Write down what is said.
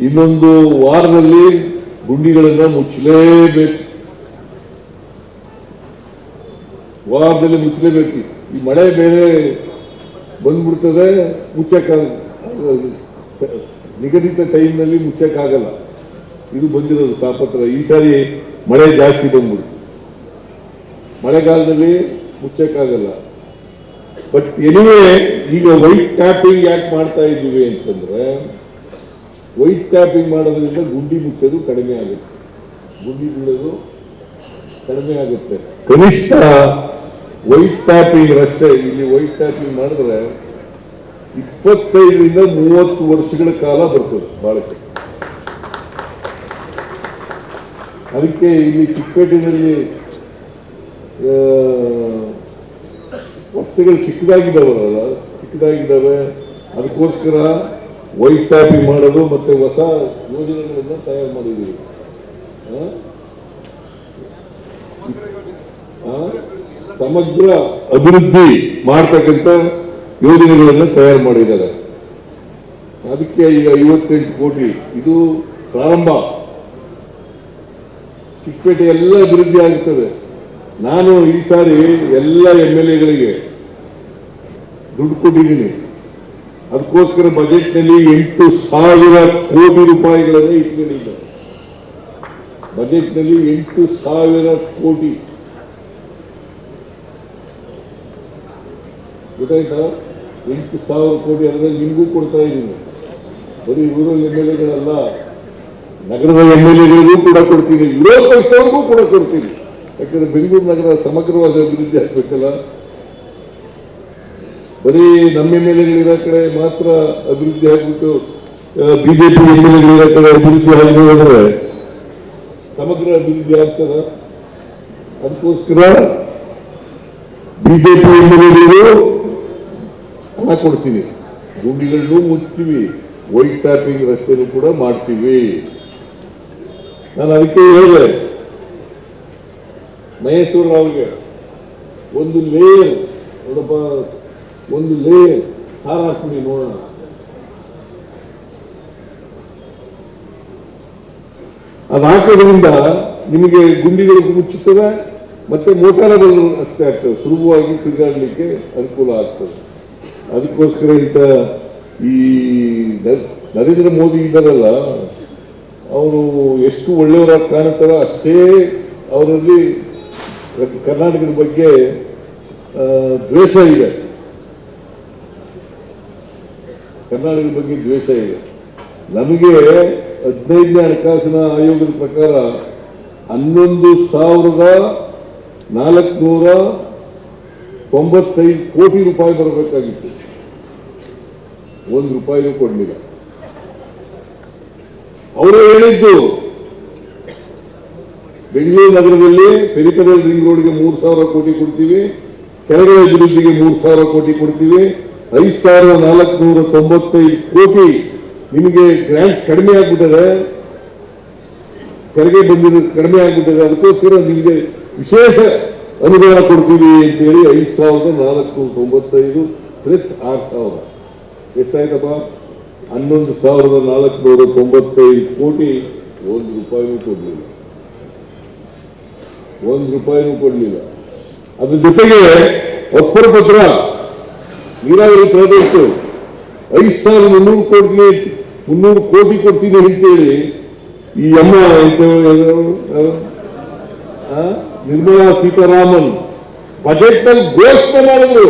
ಇನ್ನೊಂದು ವಾರದಲ್ಲಿ ಗುಂಡಿಗಳನ್ನ ಮುಚ್ಚಲೇಬೇಕು. ವಾರದಲ್ಲಿ ಮುಚ್ಚಲೇಬೇಕು. ಈ ಮಳೆ ಬೇರೆ ಬಂದ್ಬಿಡ್ತದೆ ಮುಚ್ಚಕ್ಕ ನಿಗದಿತ ಟೈಮ್ನಲ್ಲಿ ಮುಚ್ಚಕ್ಕಾಗಲ್ಲ. ಇದು ಬಂದಿರೋದು ತಾಪತ್ರ. ಈ ಸಾರಿ ಮಳೆ ಜಾಸ್ತಿ ಬಂದ್ಬಿಡ್ತು. ಮಳೆಗಾಲದಲ್ಲಿ ಮುಚ್ಚಕ್ಕಾಗಲ್ಲ. ಬಟ್ ಎನಿವೆ ಈಗ ವೈಟ್ ಟ್ಯಾಪಿಂಗ್ ಯಾಕೆ ಮಾಡ್ತಾ ಇದ್ದೀವಿ ಅಂತಂದ್ರೆ ವೈಟ್ ಟ್ಯಾಪಿಂಗ್ ಮಾಡೋದ್ರಿಂದ ಗುಂಡಿ ಮುಚ್ಚೋದು ಕಡಿಮೆ ಆಗುತ್ತೆ. ಗುಂಡಿ ಬೀಳೋದು ಕಡಿಮೆ ಆಗುತ್ತೆ. ಕನಿಷ್ಠ ವೈಟ್ ಟ್ಯಾಪಿಂಗ್ ರಸ್ತೆ, ಇಲ್ಲಿ ವೈಟ್ ಟ್ಯಾಪಿಂಗ್ ಮಾಡಿದ್ರೆ ಇಪ್ಪತ್ತೈದರಿಂದ ಮೂವತ್ತು ವರ್ಷಗಳ ಕಾಲ ಬರ್ತದೆ ಬಾಳಿಕೆ. ಅದಕ್ಕೆ ಇಲ್ಲಿ ಚಿಕ್ಕಪೇಟೆನಲ್ಲಿ ವಸ್ತುಗಳು ಚಿಕ್ಕದಾಗಿದ್ದಾವಲ್ಲ, ಚಿಕ್ಕದಾಗಿದ್ದಾವೆ. ಅದಕ್ಕೋಸ್ಕರ ವೈಟ್ ಟ್ಯಾಪಿಂಗ್ ಮಾಡೋದು ಮತ್ತೆ ಹೊಸ ಯೋಜನೆಗಳನ್ನ ತಯಾರು ಮಾಡಿದ್ದೀವಿ? ಸಮಗ್ರ ಅಭಿವೃದ್ಧಿ ಮಾಡ್ತಕ್ಕಂಥ ಯೋಜನೆಗಳನ್ನು ತಯಾರು ಮಾಡಿದ್ದಾರೆ. ಅದಕ್ಕೆ ಈಗ ಐವತ್ತೆಂಟು ಕೋಟಿ, ಇದು ಪ್ರಾರಂಭ. ಚಿಕ್ಕಪೇಟೆ ಎಲ್ಲ ಅಭಿವೃದ್ಧಿ ಆಗುತ್ತದೆ ನಾನು ಈ ಸಾರಿ ಎಲ್ಲ ಎಂ ಎಲ್ ಎಗಳಿಗೆ ದುಡ್ಡು ಕೊಟ್ಟಿದ್ದೀನಿ. ಅದಕ್ಕೋಸ್ಕರ ಬಜೆಟ್ನಲ್ಲಿ ಎಂಟು ಸಾವಿರ ಕೋಟಿ ರೂಪಾಯಿಗಳನ್ನು ಇಟ್ಕೊಂಡಿದ್ದಾರೆ. ಬಜೆಟ್ನಲ್ಲಿ ಎಂಟು ಸಾವಿರ ಕೋಟಿ. ಗೊತ್ತಾಯ್ತಾ? ಎಂಟು ಸಾವಿರ ಕೋಟಿ ಅದರಲ್ಲಿ ನಿಮಗೂ ಕೊಡ್ತಾ ಇದ್ದೀನಿ. ಬರೀ ರೂರಲ್ ಎಂ ಎಲ್ ಎಗಳಲ್ಲ, ನಗರದ ಎಂ ಎಲ್ ಎಗಳಿಗೂ ಕೂಡ ಕೊಡ್ತೀನಿ. ಪಕ್ಷದವ್ರಿಗೂ ಕೂಡ ಕೊಡ್ತೀನಿ. ಯಾಕಂದ್ರೆ ಬೆಂಗಳೂರು ನಗರ ಸಮಗ್ರವಾದ ಅಭಿವೃದ್ಧಿ ಆಗ್ಬೇಕಲ್ಲ. ಬರೀ ನಮ್ಮ ಎಂ ಎಲ್ ಕಡೆ ಮಾತ್ರ ಅಭಿವೃದ್ಧಿ ಆಗ್ಬಿಟ್ಟು ಬಿಜೆಪಿ ಎಂ ಎಲ್ ಎಗಳಿರೋ ಕಡೆ ಅಭಿವೃದ್ಧಿ ಆಗಿದೆ ಸಮಗ್ರ ಅಭಿವೃದ್ಧಿ ಆಗ್ತದ? ಅದಕ್ಕೋಸ್ಕರ ಬಿಜೆಪಿ ಎಂ ಎಲ್ ಎಗಳಿಗೂ ಹಣ ಕೊಡ್ತೀವಿ. ಗುಂಡಿಗಳನ್ನು ಮುಚ್ತೀವಿ ವೈಟ್ ಟ್ಯಾಪಿಂಗ್ ರಸ್ತೆನೂ ಕೂಡ ಮಾಡ್ತೀವಿ. ನಾನು ಅದಕ್ಕೆ ಹೇಳಿದೆ, ಮಹೇಶ್ವರ ರಾವ್ಗೆ ಒಂದು ಲೇಯರ್ ನೋಡಪ್ಪ ಒಂದು ಲೇ ಹಾರ ನೋಡೋಣ. ಅದಾಕೋದ್ರಿಂದ ನಿಮಗೆ ಗುಂಡಿಗಳು ಮುಚ್ಚುತ್ತವೆ, ಮತ್ತೆ ಮೋಟಾರಗಳು ಅಷ್ಟೇ ಆಗ್ತವೆ. ಸುಲಭವಾಗಿ ತಿರುಗಾಡಲಿಕ್ಕೆ ಅನುಕೂಲ ಆಗ್ತದೆ. ಅದಕ್ಕೋಸ್ಕರ ಇಂಥ ಈ ನರೇಂದ್ರ ಮೋದಿ ಇದ್ದಾರಲ್ಲ, ಅವರು ಎಷ್ಟು ಒಳ್ಳೆಯವರಾಗಿ ಕಾಣುತ್ತಾರೋ ಅಷ್ಟೇ ಅವರಲ್ಲಿ ಕರ್ನಾಟಕದ ಬಗ್ಗೆ ದ್ವೇಷ ಇದೆ. ಕರ್ನಾಟಕದ ಬಗ್ಗೆ ದ್ವೇಷ ಇದೆ. ನಮಗೆ ಹದಿನೈದನೇ ಹಣಕಾಸಿನ ಆಯೋಗದ ಪ್ರಕಾರ ಹನ್ನೊಂದು ಸಾವಿರದ ನಾಲ್ಕುನೂರ ತೊಂಬತ್ತೈದು ಕೋಟಿ ರೂಪಾಯಿ ಬರಬೇಕಾಗಿತ್ತು. ಒಂದು ರೂಪಾಯಿನೂ ಕೊಡಲಿಲ್ಲ. ಅವರು ಹೇಳಿದ್ದು, ಬೆಂಗಳೂರು ನಗರದಲ್ಲಿ ಪೆರಿಪೆರಲ್ ರಿಂಗ್ ರೋಡ್ಗೆ ಮೂರು ಸಾವಿರ ಕೋಟಿ ಕೊಡ್ತೀವಿ, ಕೆಳಗಡೆ ಅಭಿವೃದ್ಧಿಗೆ ಮೂರು ಸಾವಿರ ಕೋಟಿ ಕೊಡ್ತೀವಿ ಐದು ಸಾವಿರದ ನಾಲ್ಕುನೂರ ತೊಂಬತ್ತೈದು ಕೋಟಿ ನಿಮಗೆ ಗ್ರ್ಯಾಂಟ್ಸ್ ಕಡಿಮೆ ಆಗ್ಬಿಟ್ಟಿದೆ. ತೆರಿಗೆ ಬಂದಿರೋದು ಕಡಿಮೆ ಆಗ್ಬಿಟ್ಟಿದೆ. ಅದಕ್ಕೋಸ್ಕರ ನಿಮಗೆ ವಿಶೇಷ ಅನುದಾನ ಕೊಡ್ತೀವಿ ಅಂತೇಳಿ ಐದು ಸಾವಿರದ ನಾಲ್ಕು ತೊಂಬತ್ತೈದು ಪ್ಲಸ್ ಆರು ಸಾವಿರ. ಎಷ್ಟಾಯ್ತಪ್ಪ? ಹನ್ನೊಂದು ಸಾವಿರದ ನಾಲ್ಕುನೂರ ತೊಂಬತ್ತೈದು ಕೋಟಿ ಒಂದು ರೂಪಾಯಿನೂ ಕೊಡಲಿಲ್ಲ. ಒಂದು ರೂಪಾಯಿನೂ ಕೊಡಲಿಲ್ಲ. ಅದ್ರ ಜೊತೆಗೆ ಒಪ್ಪರ ಪತ್ರ ನೀರಾವರಿ ಪ್ರಾಜೆಕ್ಟ್ ಐದು ಸಾವಿರದ ಮುನ್ನೂರು ಕೋಟಿ ಮುನ್ನೂರು ಕೋಟಿ ಕೊಡ್ತೀನಿ ಅಂತೇಳಿ ಈ? ಆ? ನಿರ್ಮಲಾ ಸೀತಾರಾಮನ್ ಬಜೆಟ್ನಲ್ಲಿ ಘೋಷಣೆ ಮಾಡಿದ್ರು